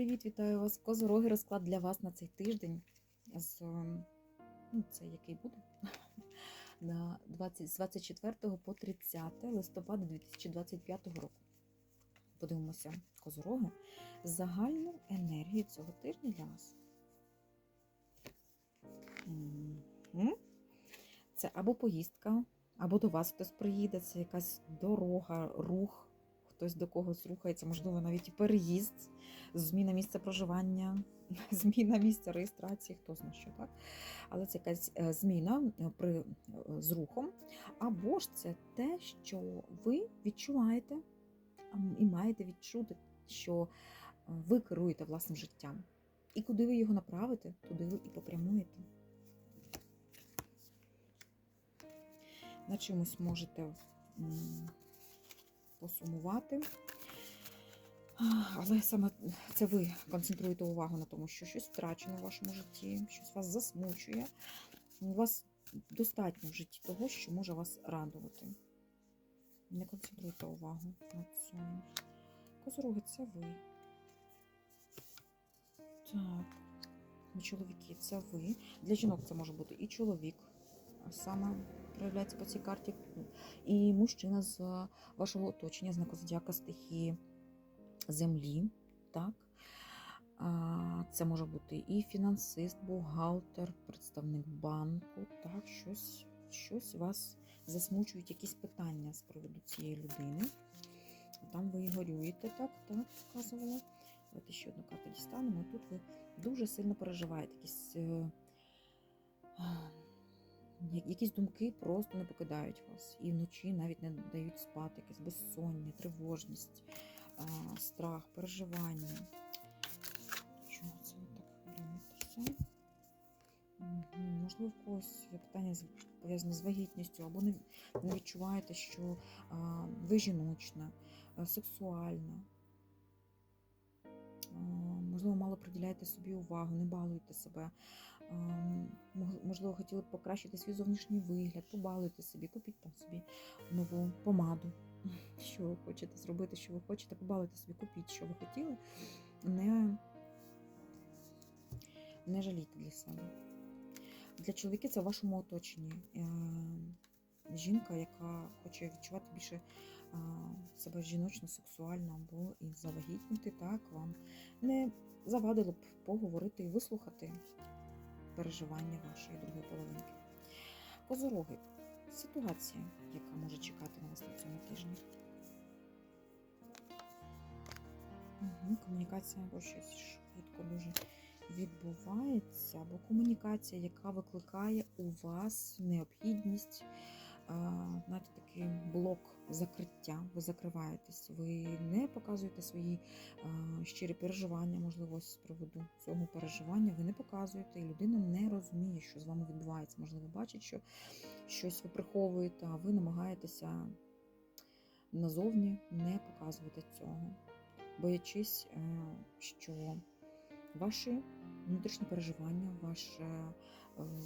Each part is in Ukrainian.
привіт! Вітаю вас! Козороги розклад для вас на цей тиждень. З, ну, це який буде? На 20, з 24 по 30 листопада 2025 року. Подивимося козороги. Загальну енергію цього тижня для вас. Це або поїздка, або до вас хтось приїде, це якась дорога, рух, хтось до когось рухається, можливо, навіть і переїзд, зміна місця проживання, зміна місця реєстрації, хто знає що так. Але це якась е, зміна е, при, е, з рухом, або ж це те, що ви відчуваєте і маєте відчути, що ви керуєте власним життям. І куди ви його направите, туди ви і попрямуєте. На чомусь можете посумувати. Але саме це ви концентруєте увагу на тому, що щось втрачено в вашому житті, щось вас засмучує. У вас достатньо в житті того, що може вас радувати. Не концентруйте увагу на цьому. Козороги, це ви. Так. Чоловіки, це ви. Для жінок це може бути і чоловік, а саме проявляється по цій карті, і мужчина з вашого оточення, знаку зодіака стихії землі. Так? Це може бути і фінансист, бухгалтер, представник банку. Так, щось, щось вас засмучують, якісь питання з приводу цієї людини. Там ви горюєте, так, так, вказувала. Давайте ще одну карту дістанемо. Тут ви дуже сильно переживаєте. Якісь, е, якісь думки просто не покидають вас. І вночі навіть не дають спати, якесь безсоння, тривожність, страх, переживання. Чого це так хвилюєтеся? Можливо, в когось питання пов'язане з вагітністю, або не, відчуваєте, що ви жіночна, сексуальна. Можливо, мало приділяєте собі увагу, не балуєте себе. Мог- Можливо, хотіли б покращити свій зовнішній вигляд, побалуйте собі, купіть там собі нову помаду. Що ви хочете зробити, що ви хочете, побалуйте собі, купіть, що ви хотіли. Не, не жалійте для себе. Для чоловіків це в вашому оточенні. Е, Жінка, яка хоче відчувати більше себе жіночно, сексуально або і завагітніти, так вам не завадило б поговорити і вислухати переживання вашої другої половинки. Козороги. Ситуація, яка може чекати на вас на цьому тижні. Угу, комунікація або щось швидко дуже відбувається, або комунікація, яка викликає у вас необхідність, а, блок закриття. Ви закриваєтесь, ви не показуєте свої а, щирі переживання, можливо, з приводу цього переживання. Ви не показуєте, і людина не розуміє, що з вами відбувається. Можливо, бачить, що щось ви приховуєте, а ви намагаєтеся назовні не показувати цього, боячись, е, що ваші внутрішні переживання, ваш, е,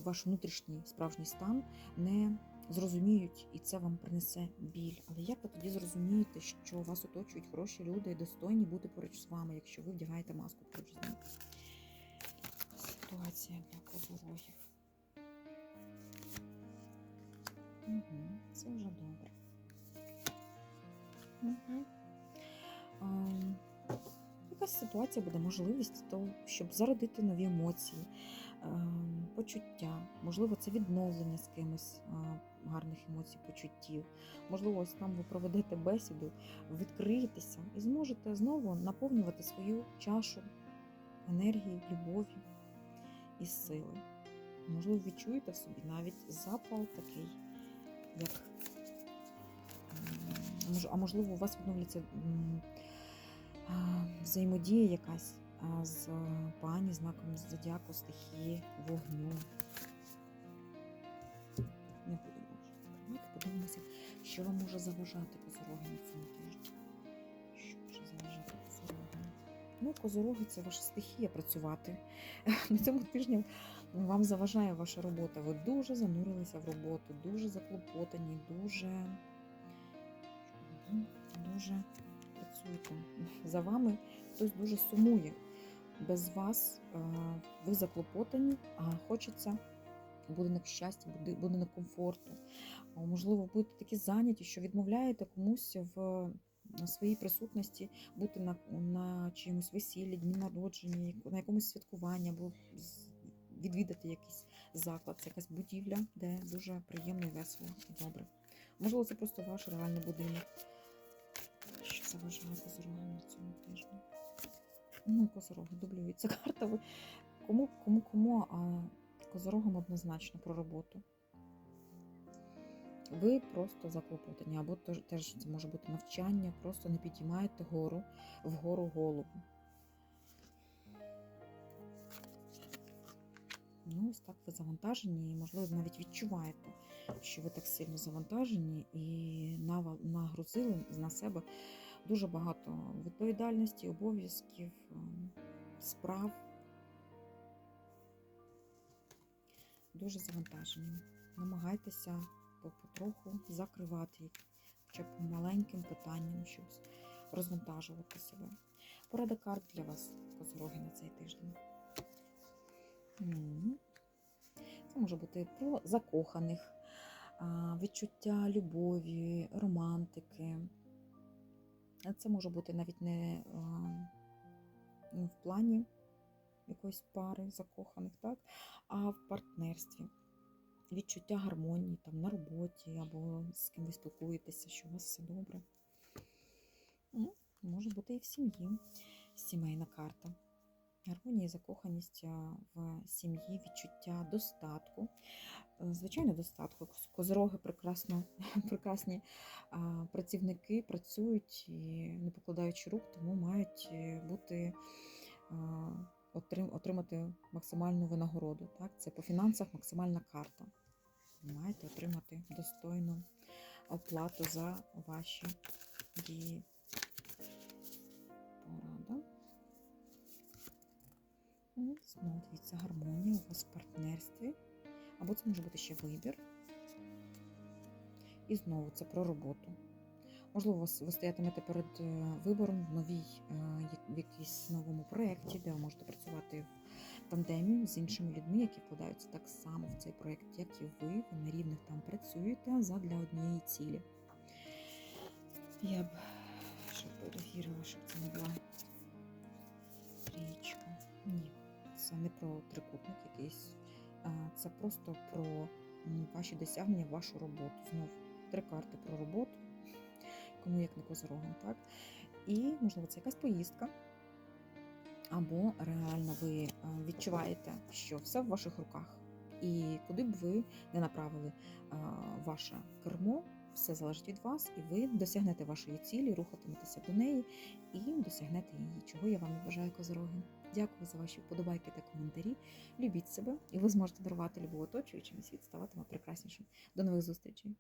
ваш внутрішній справжній стан не зрозуміють, і це вам принесе біль. Але як ви тоді зрозумієте, що вас оточують хороші люди і достойні бути поруч з вами, якщо ви вдягаєте маску поруч з ними? Ситуація для козорогів. Угу, це вже добре. Угу. Якась ситуація буде можливість того, щоб зародити нові емоції, ем, почуття. Можливо, це відновлення з кимось е, гарних емоцій, почуттів. Можливо, ось там ви проведете бесіду, відкриєтеся і зможете знову наповнювати свою чашу енергії, любові і сили. Можливо, відчуєте в собі навіть запал такий, як а можливо, у вас відновляться взаємодія якась з е, пані знаком зодіаку стихії вогню. Не будемо вже. Давайте подивимося, що вам може заважати козороги на цьому тижні. Що може заважати козорогам? Ну, козороги це ваша стихія працювати. На цьому тижні вам заважає ваша робота. Ви дуже занурилися в роботу, дуже заклопотані, дуже, дуже працюєте. За вами хтось дуже сумує. без вас е, ви заклопотані, а хочеться будинок щастя, будинок комфорту. Можливо, будете такі зайняті, що відмовляєте комусь в своїй присутності бути на, на чимось весіллі, дні народження, на якомусь святкуванні або відвідати якийсь заклад, це якась будівля, де дуже приємно, і весело і добре. Можливо, це просто ваш реальний будинок. Що заважає козорогам на цьому тижні? Ну, козороги, дублюється карта. Кому, кому, кому, а козорогам однозначно про роботу. Ви просто заклопотані, або теж це може бути навчання, просто не підіймаєте гору, вгору голову. Ну, ось так ви завантажені, і, можливо, навіть відчуваєте, що ви так сильно завантажені і нагрузили на себе дуже багато відповідальності, обов'язків, ем, справ. Дуже завантажені. Намагайтеся потроху закривати їх, хоча б маленьким питанням, щоб розвантажувати себе. Порада карт для вас, козороги, на цей тиждень. Це може бути про закоханих, відчуття любові, романтики. Це може бути навіть не в плані якоїсь пари закоханих, так? а в партнерстві. Відчуття гармонії там, на роботі або з ким ви спілкуєтеся, що у вас все добре. Ну, Може бути і в сім'ї сімейна карта. Гармонія закоханість в сім'ї, відчуття достатку. Е, Звичайно, достатку. Коз- Козороги прекрасно, прекрасні працівники працюють і не покладаючи рук, тому мають е, бути отримати максимальну винагороду. Так? Це по фінансах максимальна карта. Маєте отримати достойну оплату за ваші дії. Знову дивіться, гармонія у вас в партнерстві. Або це може бути ще вибір. І знову це про роботу. Можливо, ви стоятимете перед е, вибором в новій, е, в якійсь новому проєкті, де ви можете працювати в тандемі з іншими людьми, які вкладаються так само в цей проєкт, як і ви. Ви на рівних там працюєте задля однієї цілі. Я б ще перевірила, щоб це не була трієчка. Ні, це не про трикутник якийсь. Це просто про ваші досягнення, вашу роботу. Знов три карти про роботу, кому як не козорогам, так? І, можливо, це якась поїздка. Або реально ви е, відчуваєте, що все в ваших руках. І куди б ви не направили ваше кермо, все залежить від вас, і ви досягнете вашої цілі, рухатиметеся до неї і досягнете її. Чого я вам бажаю козороги. Дякую за ваші вподобайки та коментарі. Любіть себе, і ви зможете дарувати любов оточуючим, і світ ставатиме прекраснішим. До нових зустрічей!